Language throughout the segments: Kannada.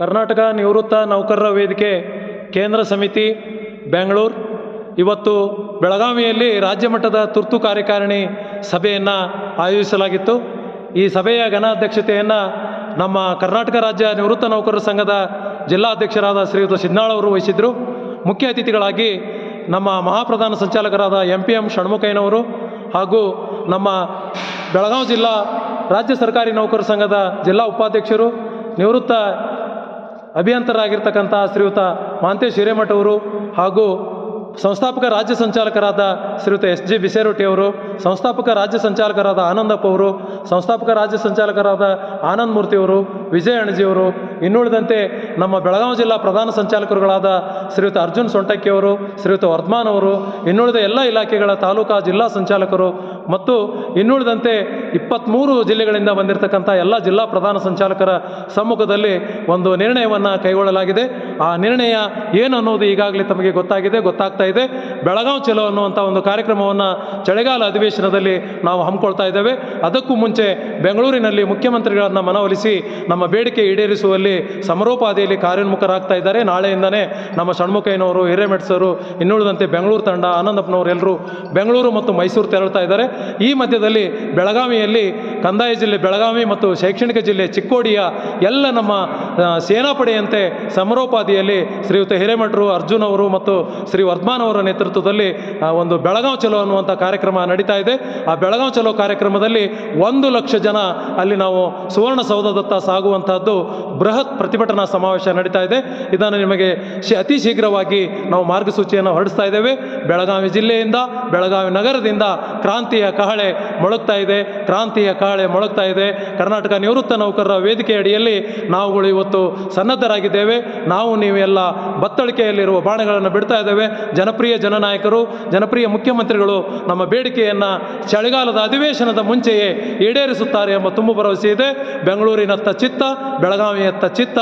ಕರ್ನಾಟಕ ನಿವೃತ್ತ ನೌಕರರ ವೇದಿಕೆ, ಕೇಂದ್ರ ಸಮಿತಿ, ಬೆಂಗಳೂರು. ಇವತ್ತು ಬೆಳಗಾವಿಯಲ್ಲಿ ರಾಜ್ಯ ಮಟ್ಟದ ತುರ್ತು ಕಾರ್ಯಕಾರಿಣಿ ಸಭೆಯನ್ನು ಆಯೋಜಿಸಲಾಗಿತ್ತು. ಈ ಸಭೆಯ ಘನಾಧ್ಯಕ್ಷತೆಯನ್ನು ನಮ್ಮ ಕರ್ನಾಟಕ ರಾಜ್ಯ ನಿವೃತ್ತ ನೌಕರರ ಸಂಘದ ಜಿಲ್ಲಾಧ್ಯಕ್ಷರಾದ ಶ್ರೀಯುತ ಸಿದ್ನಾಳ್ ಅವರು ವಹಿಸಿದರು. ಮುಖ್ಯ ಅತಿಥಿಗಳಾಗಿ ನಮ್ಮ ಮಹಾಪ್ರಧಾನ ಸಂಚಾಲಕರಾದ ಎಂ ಪಿ ಎಂ ಷಣ್ಮುಖಯ್ಯನವರು ಹಾಗೂ ನಮ್ಮ ಬೆಳಗಾವಿ ಜಿಲ್ಲಾ ರಾಜ್ಯ ಸರ್ಕಾರಿ ನೌಕರರ ಸಂಘದ ಜಿಲ್ಲಾ ಉಪಾಧ್ಯಕ್ಷರು, ನಿವೃತ್ತ ಅಭಿಯಂತರಾಗಿರ್ತಕ್ಕಂಥ ಶ್ರೀಯುತ ಮಾಂತೇಶ್ ಹಿರೇಮಠ ಅವರು ಹಾಗೂ ಸಂಸ್ಥಾಪಕ ರಾಜ್ಯ ಸಂಚಾಲಕರಾದ ಶ್ರೀಯುತ ಎಸ್ ಜಿ ಬಿಸೇರೊಟ್ಟಿ ಅವರು ಸಂಸ್ಥಾಪಕ ರಾಜ್ಯ ಸಂಚಾಲಕರಾದ ಆನಂದಪ್ಪ ಅವರು ಸಂಸ್ಥಾಪಕ ರಾಜ್ಯ ಸಂಚಾಲಕರಾದ ಆನಂದ್ ಮೂರ್ತಿಯವರು, ವಿಜಯ ಅಣಜಿಯವರು, ಇನ್ನುಳಿದಂತೆ ನಮ್ಮ ಬೆಳಗಾವಿ ಜಿಲ್ಲಾ ಪ್ರಧಾನ ಸಂಚಾಲಕರುಗಳಾದ ಶ್ರೀಯುತ ಅರ್ಜುನ್ ಸೊಂಟಕ್ಕಿಯವರು, ಶ್ರೀಯುತ ವರ್ಧಮಾನ್ ಅವರು, ಇನ್ನುಳಿದ ಎಲ್ಲ ಇಲಾಖೆಗಳ ತಾಲೂಕಾ ಜಿಲ್ಲಾ ಸಂಚಾಲಕರು ಮತ್ತು ಇನ್ನುಳಿದಂತೆ ಇಪ್ಪತ್ತ್ಮೂರು ಜಿಲ್ಲೆಗಳಿಂದ ಬಂದಿರತಕ್ಕಂಥ ಎಲ್ಲ ಜಿಲ್ಲಾ ಪ್ರಧಾನ ಸಂಚಾಲಕರ ಸಮ್ಮುಖದಲ್ಲಿ ಒಂದು ನಿರ್ಣಯವನ್ನು ಕೈಗೊಳ್ಳಲಾಗಿದೆ. ಆ ನಿರ್ಣಯ ಏನು ಅನ್ನೋದು ಈಗಾಗಲೇ ತಮಗೆ ಗೊತ್ತಾಗಿದೆ, ಗೊತ್ತಾಗ್ತಾ ಇದೆ. ಬೆಳಗಾವಿ ಚಲೋ ಅನ್ನುವಂಥ ಒಂದು ಕಾರ್ಯಕ್ರಮವನ್ನು ಚಳಿಗಾಲ ಅಧಿವೇಶನದಲ್ಲಿ ನಾವು ಹಮ್ಮಿಕೊಳ್ತಾ ಇದ್ದೇವೆ. ಅದಕ್ಕೂ ಬೆಂಗಳೂರಿನಲ್ಲಿ ಮುಖ್ಯಮಂತ್ರಿಗಳನ್ನು ಮನವೊಲಿಸಿ ನಮ್ಮ ಬೇಡಿಕೆ ಈಡೇರಿಸುವಲ್ಲಿ ಸಮರೋಪಾದಿಯಲ್ಲಿ ಕಾರ್ಯೋನ್ಮುಖರಾಗ್ತಾ ಇದ್ದಾರೆ. ನಾಳೆಯಿಂದನೇ ನಮ್ಮ ಷಣ್ಮುಖಯ್ಯನವರು ಹಿರೇಮೆಟ್ ಸರು, ಇನ್ನುಳಿದಂತೆ ಬೆಂಗಳೂರು ತಂಡ, ಆನಂದಪ್ಪನವರು ಎಲ್ಲರೂ ಬೆಂಗಳೂರು ಮತ್ತು ಮೈಸೂರು ತೆರಳ್ತಾ ಇದ್ದಾರೆ. ಈ ಮಧ್ಯದಲ್ಲಿ ಬೆಳಗಾವಿಯಲ್ಲಿ ಕಂದಾಯ ಜಿಲ್ಲೆ ಬೆಳಗಾವಿ ಮತ್ತು ಶೈಕ್ಷಣಿಕ ಜಿಲ್ಲೆ ಚಿಕ್ಕೋಡಿಯ ಎಲ್ಲ ನಮ್ಮ ಸೇನಾಪಡೆಯಂತೆ ಸಮರೋಪಾದಿಯಲ್ಲಿ ಶ್ರೀಯುತ ಹಿರೇಮಠರು, ಅರ್ಜುನ್ ಅವರು ಮತ್ತು ಶ್ರೀ ವರ್ಧಮಾನ್ ಅವರ ನೇತೃತ್ವದಲ್ಲಿ ಒಂದು ಬೆಳಗಾವ್ ಚಲೋ ಅನ್ನುವಂಥ ಕಾರ್ಯಕ್ರಮ ನಡೀತಾ ಇದೆ. ಆ ಬೆಳಗಾವ್ ಚಲೋ ಕಾರ್ಯಕ್ರಮದಲ್ಲಿ ಒಂದು ಲಕ್ಷ ಜನ ಅಲ್ಲಿ ನಾವು ಸುವರ್ಣಸೌಧದತ್ತ ಸಾಗುವಂತಹದ್ದು ಬೃಹತ್ ಪ್ರತಿಭಟನಾ ಸಮಾವೇಶ ನಡೀತಾ ಇದೆ. ಇದನ್ನು ನಿಮಗೆ ಅತಿ ಶೀಘ್ರವಾಗಿ ನಾವು ಮಾರ್ಗಸೂಚಿಯನ್ನು ಹೊರಡಿಸ್ತಾ ಇದ್ದೇವೆ. ಬೆಳಗಾವಿ ಜಿಲ್ಲೆಯಿಂದ, ಬೆಳಗಾವಿ ನಗರದಿಂದ ಕ್ರಾಂತಿಯ ಕಹಳೆ ಮೊಳಗ್ತಾ ಇದೆ, ಕ್ರಾಂತಿಯ ಕಹಳೆ ಮೊಳಗ್ತಾ ಇದೆ. ಕರ್ನಾಟಕ ನಿವೃತ್ತ ನೌಕರರ ವೇದಿಕೆ ಅಡಿಯಲ್ಲಿ ನಾವುಗಳು ಇವತ್ತು ಸನ್ನದ್ಧರಾಗಿದ್ದೇವೆ. ನಾವು ನೀವೆಲ್ಲ ಬತ್ತಳಿಕೆಯಲ್ಲಿರುವ ಬಾಣಗಳನ್ನು ಬಿಡ್ತಾ ಇದ್ದೇವೆ. ಜನಪ್ರಿಯ ಜನನಾಯಕರು, ಜನಪ್ರಿಯ ಮುಖ್ಯಮಂತ್ರಿಗಳು ನಮ್ಮ ಬೇಡಿಕೆಯನ್ನು ಚಳಿಗಾಲದ ಅಧಿವೇಶನದ ಮುಂಚೆಯೇ ಈಡೇರಿಸುತ್ತಾರೆ ಎಂಬ ತುಂಬು ಭರವಸೆ ಇದೆ. ಬೆಂಗಳೂರಿನತ್ತ ಚಿತ್ತ, ಬೆಳಗಾವಿಯತ್ತ ಚಿತ್ತ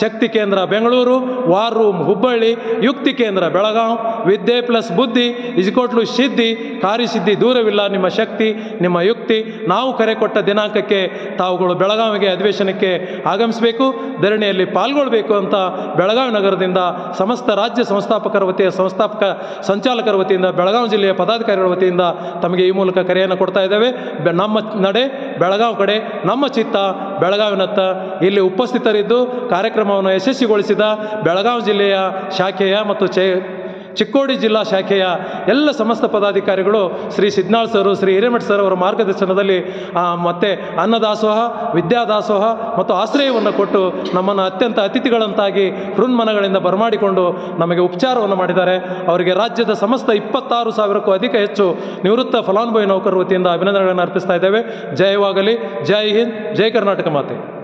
ಶಕ್ತಿ ಕೇಂದ್ರ ಬೆಂಗಳೂರು ವಾರ್ ರೂಮ್ ಹುಬ್ಬಳ್ಳಿ, ಯುಕ್ತಿ ಕೇಂದ್ರ ಬೆಳಗಾವ್ ವಿದ್ಯೆ ಪ್ಲಸ್ ಬುದ್ಧಿ ಇಜ್ಕೋಟ್ಲು ಸಿದ್ಧಿ, ಕಾರ್ಯಸಿದ್ಧಿ ದೂರವಿಲ್ಲ ನಿಮ್ಮ ಶಕ್ತಿ, ನಿಮ್ಮ ಯುಕ್ತಿ. ನಾವು ಕರೆ ಕೊಟ್ಟ ದಿನಾಂಕಕ್ಕೆ ತಾವುಗಳು ಬೆಳಗಾವಿಗೆ ಅಧಿವೇಶನಕ್ಕೆ ಆಗಮಿಸಬೇಕು, ಧರಣಿಯಲ್ಲಿ ಪಾಲ್ಗೊಳ್ಬೇಕು ಅಂತ ಬೆಳಗಾವಿ ನಗರದಿಂದ ಸಮಸ್ತ ರಾಜ್ಯ ಸಂಸ್ಥಾಪಕರ ವತಿಯ ಸಂಸ್ಥಾಪಕ ಸಂಚಾಲಕರ ವತಿಯಿಂದ ಬೆಳಗಾವಿ ಜಿಲ್ಲೆಯ ಪದಾಧಿಕಾರಿಗಳ ವತಿಯಿಂದ ತಮಗೆ ಈ ಮೂಲಕ ಕರೆಯನ್ನು ಕೊಡ್ತಾ ಇದ್ದೇವೆ. ನಮ್ಮ ನಡೆ ಬೆಳಗಾವಿ ಕಡೆ ನಮ್ಮ ಚಿತ್ತ ಬೆಳಗಾವಿನತ್ತ ಇಲ್ಲಿ ಉಪಸ್ಥಿತರಿದ್ದು ಕಾರ್ಯಕ್ರಮವನ್ನು ಯಶಸ್ವಿಗೊಳಿಸಿದ ಬೆಳಗಾವಿ ಜಿಲ್ಲೆಯ ಶಾಖೆಯ ಮತ್ತು ಚೇ ಚಿಕ್ಕೋಡಿ ಜಿಲ್ಲಾ ಶಾಖೆಯ ಎಲ್ಲ ಸಮಸ್ತ ಪದಾಧಿಕಾರಿಗಳು ಶ್ರೀ ಸಿದ್ನಾಳ್ ಸರ್, ಶ್ರೀ ಹಿರೇಮಠ್ ಸರ್ ಅವರ ಮಾರ್ಗದರ್ಶನದಲ್ಲಿ ಮತ್ತೆ ಅನ್ನದಾಸೋಹ ವಿದ್ಯಾದಾಸೋಹ ಮತ್ತು ಆಶ್ರಯವನ್ನು ಕೊಟ್ಟು ನಮ್ಮನ್ನು ಅತ್ಯಂತ ಅತಿಥಿಗಳಂತಾಗಿ ಹೃನ್ಮನಗಳಿಂದ ಬರಮಾಡಿಕೊಂಡು ನಮಗೆ ಉಪಚಾರವನ್ನು ಮಾಡಿದ್ದಾರೆ. ಅವರಿಗೆ ರಾಜ್ಯದ ಸಮಸ್ತ ಇಪ್ಪತ್ತಾರು ಸಾವಿರಕ್ಕೂ ಅಧಿಕ ಹೆಚ್ಚು ನಿವೃತ್ತ ಫಲಾನುಭವಿ ನೌಕರರ ವತಿಯಿಂದ ಅಭಿನಂದನೆಗಳನ್ನು ಅರ್ಪಿಸ್ತಾ ಇದ್ದೇವೆ. ಜಯವಾಗಲಿ. ಜೈ ಹಿಂದ್. ಜೈ ಕರ್ನಾಟಕ ಮಾತೆ.